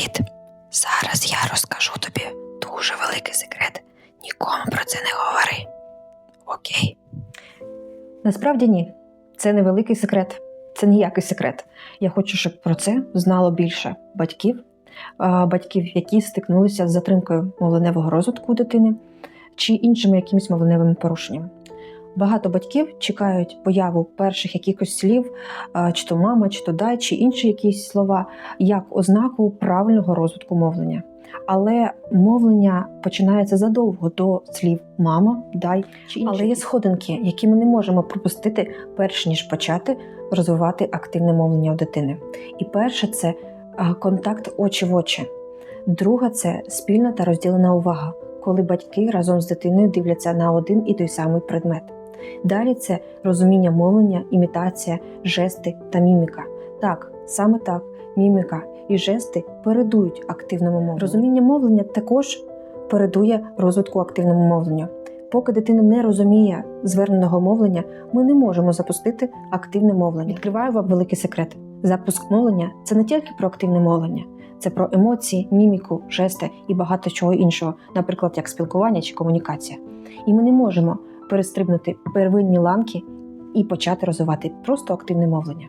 Привіт! Зараз я розкажу тобі дуже великий секрет. Нікому про це не говори. Окей? Насправді ні. Це невеликий секрет. Це ніякий секрет. Я хочу, щоб про це знало більше батьків, батьків, які стикнулися з затримкою мовленевого розвитку дитини чи іншими якимись мовленевими порушеннями. Багато батьків чекають появу перших якихось слів, чи то мама, чи то дай, чи інші якісь слова, як ознаку правильного розвитку мовлення. Але мовлення починається задовго до слів мама, дай чи інші. Але є сходинки, які ми не можемо пропустити, перш ніж почати розвивати активне мовлення у дитини. І перше це контакт очі в очі. Друга це спільна та розділена увага, коли батьки разом з дитиною дивляться на один і той самий предмет. Далі це розуміння мовлення, імітація, жести та міміка. Так, саме так, міміка і жести передують активному мовленню. Розуміння мовлення також передує розвитку активному мовленню. Поки дитина не розуміє зверненого мовлення, ми не можемо запустити активне мовлення. Відкриваю вам великий секрет. Запуск мовлення це не тільки про активне мовлення, це про емоції, міміку, жести і багато чого іншого, наприклад, як спілкування чи комунікація. І ми не можемо перестрибнути первинні ланки і почати розвивати просто активне мовлення.